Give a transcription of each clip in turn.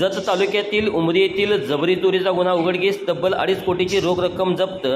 जत तालुक्यातील उमरी येथील जबरी चोरीचा गुन्हा उघडकीस तब्बल अडीच कोटीची रोख रक्कम जप्त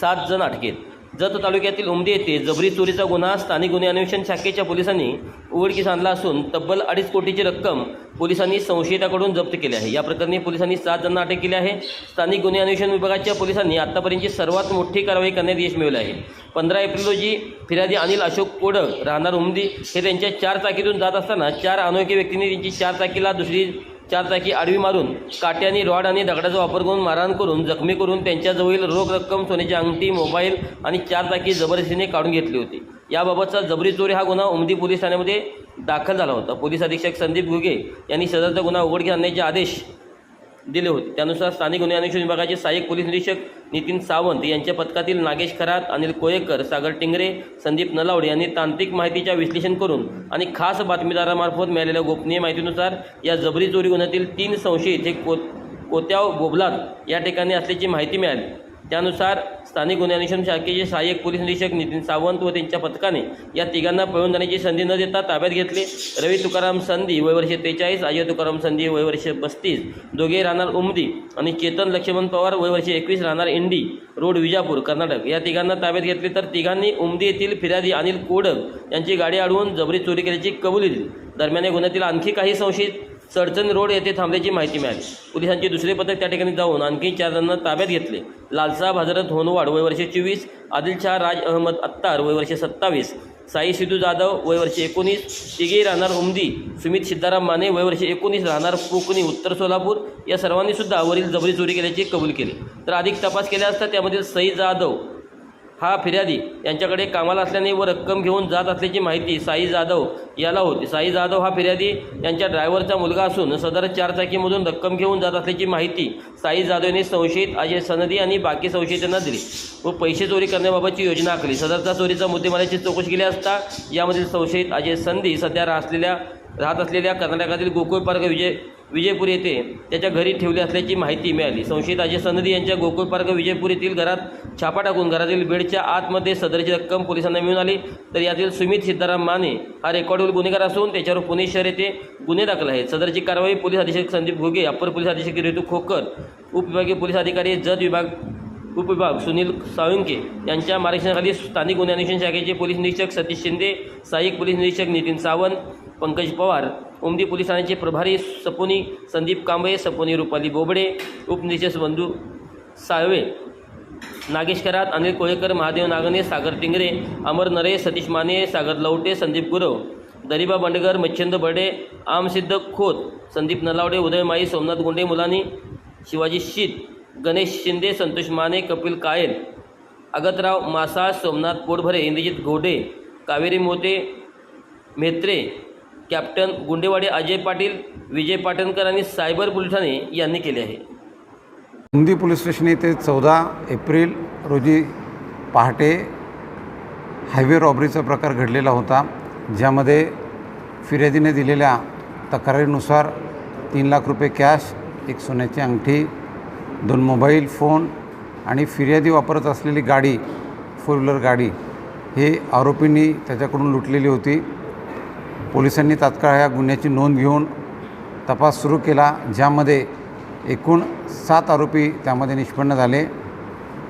सात जण अटकेत. जत तालुक्यातील उमरी येथे जबरी चोरीचा गुन्हा स्थानिक गुन्हे अन्वेषण शाखेच्या पोलिसांनी उघडकीस आणला असून तब्बल अडीच कोटीची रक्कम पोलिसांनी संशयिताकडून जप्त केली आहे. या प्रकरणी पोलिसांनी सात जणांना अटक केली आहे. स्थानिक गुन्हे अन्वेषण विभागाच्या पोलिसांनी आतापर्यंतची सर्वात मोठी कारवाई करण्यात यश मिळवले आहे. पंधरा एप्रिल रोजी फिर्यादी अनिल अशोक कोडक राहणार उमदी हे त्यांच्या चार चाकीतून जात असताना चार अनोळखी व्यक्तींनी त्यांची चार चाकीला दुसरी चार चाकी आडवी मारून काट्याने रॉड आणि दगडाचा वापर करून मारहाण करून जखमी करून त्यांच्याजवळील रोख रक्कम सोन्याची अंगठी मोबाईल आणि चार चाकी जबरदस्तीने काढून घेतली होती. याबाबतचा जबरी चोरी हा गुन्हा उमदी पोलीस ठाण्यामध्ये दाखल झाला होता. पोलीस अधीक्षक संदीप घुगे यांनी सदरचा गुन्हा उघडकीस आणण्याचे आदेश दिले होते. त्यानुसार स्थानिक गुन्हे अन्वेषण विभागाचे सहाय्यक पोलीस निरीक्षक नितीन सावंत यांच्या पथकातील नागेश खरात अनिल कोयेकर सागर टिंगरे संदीप नलावडे यांनी तांत्रिक माहितीच्या विश्लेषण करून आणि खास बातमीदारामार्फत मिळालेल्या गोपनीय माहितीनुसार या जबरी चोरी गुन्ह्यातील तीन संशयित हे को कोत्याव बोबलात या ठिकाणी असल्याची माहिती मिळाली. त्यानुसार स्थानिक गुन्हे अन्वेषण शाखेचे सहाय्यक पोलीस निरीक्षक नितीन सावंत व त्यांच्या पथकाने या तिघांना पळून जाण्याची संधी न देता ताब्यात घेतले. रवी तुकाराम संधी वयवर्षे त्रेचाळीस अजय तुकाराम संधी वयवर्षे पस्तीस दोघे राहणार उमदी आणि चेतन लक्ष्मण पवार वयवर्षे एकवीस राहणार इंडी रोड विजापूर कर्नाटक. या तिघांना ताब्यात घेतले तर तिघांनी उमदी येथील फिर्यादी अनिल कोडक यांची गाडी अडवून जबरी चोरी केल्याची कबुली दिली. दरम्यान या गुन्ह्यातील आणखी काही संशयित चडचण रोड येथे थांबल्याची माहिती मिळाली. पोलिसांचे दुसरे पथक त्या ठिकाणी जाऊन आणखी चार जणांना ताब्यात घेतले. लालसा भाजरत होनवाड वय वर्षे चोवीस आदिल शाह राज अहमद अत्तार वय वर्षे सत्तावीस साई सिद्धू जाधव वय वर्षे एकोणीस तिघे राहणार उमदी सुमित सिद्धाराम माने वय वर्षे एकोणीस राहणार कोकणी उत्तर सोलापूर या सर्वांनी सुद्धा वरील जबरी चोरी केल्याची कबूल केली. तर अधिक तपास केला असता त्यामधील सई जाधव हा फिर्यादी यांच्याकडे कामाला असल्याने व रक्कम घेऊन जात असल्याची माहिती साई जाधव याला होती. साई जाधव हा फिर्यादी यांच्या ड्रायव्हरचा मुलगा असून सदर चारचाकीमधून रक्कम घेऊन जात असल्याची माहिती साई जाधव यांनी संशयित अजय सनदी आणि बाकी संशयितांना दिली व पैसे चोरी करण्याबाबतची योजना आखली. सदरचा चोरीचा मुद्देमालाची चौकशी केली असता यामधील संशयित अजय संधी सध्या असलेल्या राहत असलेल्या कर्नाटकातील गोकुळ पार्क विजय विजयपूर येथे त्याच्या घरी ठेवले असल्याची माहिती मिळाली. संशयित अजय सनदी यांच्या गोकुळपार्क विजयपूर येथील घरात छापा टाकून घरातील बेडच्या आतमध्ये सदरची रक्कम पोलिसांना मिळून आली. तर यातील सुमित सिद्धाराम माने हा रेकॉर्डवरील गुन्हेगार असून त्याच्यावर पुणे शहर येथे गुन्हे दाखल आहेत. सदरची कारवाई पोलीस अधीक्षक संदीप घुगे अप्पर पोलीस अधीक्षक ऋतू खोकर उपविभागीय पोलीस अधिकारी जत विभाग उपविभाग सुनील साळुंके यांच्या मार्गदर्शनाखाली स्थानिक गुन्हे अन्वेषण शाखेचे पोलीस निरीक्षक सतीश शिंदे सहाय्यक पोलीस निरीक्षक नितीन सावंत पंकज पवार उमदी पोलीस ठाण्याचे प्रभारी सपोनी संदीप कांबळे सपोनी रुपाली बोबडे उपनिरीक्षक बंधू साळवे नागेश करात अनिल कोळेकर महादेव नागने सागर टिंगरे अमर नरे सतीश माने सागर लवटे संदीप गुरव दरिबा बंडगर मच्छिंद बर्डे आमसिद्ध खोत संदीप नलावडे उदय माई सोमनाथ गुंडे मुलानी शिवाजी शीत गणेश शिंदे संतोष माने कपिल कायल अगतराव मासा सोमनाथ पोटभरे इंद्रजित घोडे कावेरी मोते मेत्रे कॅप्टन गुंडेवाडे अजय पाटील विजय पाटणकर आणि सायबर पोलीस ठाणे यांनी केले आहे. बुंदी पोलीस स्टेशन येथे चौदा एप्रिल रोजी पहाटे हायवे रॉबरीचा प्रकार घडलेला होता ज्यामध्ये फिर्यादीने दिलेल्या तक्रारीनुसार तीन लाख रुपये कॅश एक सोन्याची अंगठी दोन मोबाईल फोन आणि फिर्यादी वापरत असलेली गाडी फोर व्हीलर गाडी हे आरोपींनी त्याच्याकडून लुटलेली होती. पोलिसांनी तात्काळ या गुन्ह्याची नोंद घेऊन तपास सुरू केला ज्यामध्ये एकूण सात आरोपी त्यामध्ये निष्पन्न झाले.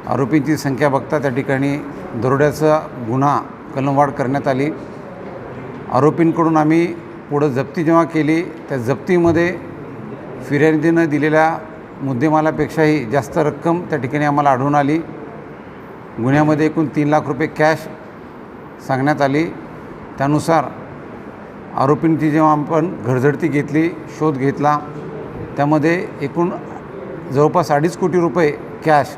आरोपींची संख्या बघता त्या ठिकाणी दरोड्याचा गुन्हा कलमवाढ करण्यात आली. आरोपींकडून आम्ही पुढं जप्ती जेव्हा केली त्या जप्तीमध्ये फिर्यादीनं दिलेल्या मुद्देमालापेक्षाही जास्त रक्कम त्या ठिकाणी आम्हाला आढळून आली. गुन्ह्यामध्ये एकूण तीन लाख रुपये कॅश सांगण्यात आली. त्यानुसार आरोपींची जेव्हा आपण घरझडती घेतली शोध घेतला त्यामध्ये एकूण जवळपास अडीच कोटी रुपये कॅश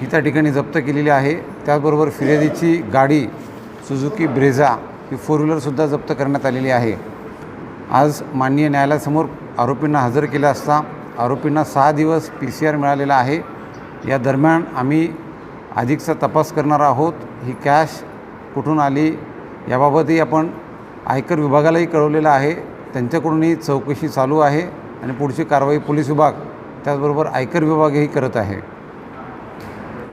ही त्या ठिकाणी जप्त केलेली आहे. त्याचबरोबर फिर्यादीची गाडी सुझुकी ब्रेझा ही फोर व्हीलरसुद्धा जप्त करण्यात आलेली आहे. आज माननीय न्यायालयासमोर आरोपींना हजर केलं असता आरोपींना सहा दिवस पी सी आर मिळालेला आहे. या दरम्यान आम्ही अधिकचा तपास करणार आहोत. ही कॅश कुठून आली याबाबतही आपण आयकर विभागालाही कळवलेलं आहे. त्यांच्याकडूनही चौकशी चालू आहे आणि पुढची कारवाई पोलीस विभाग त्याचबरोबर आयकर विभागही करत आहे.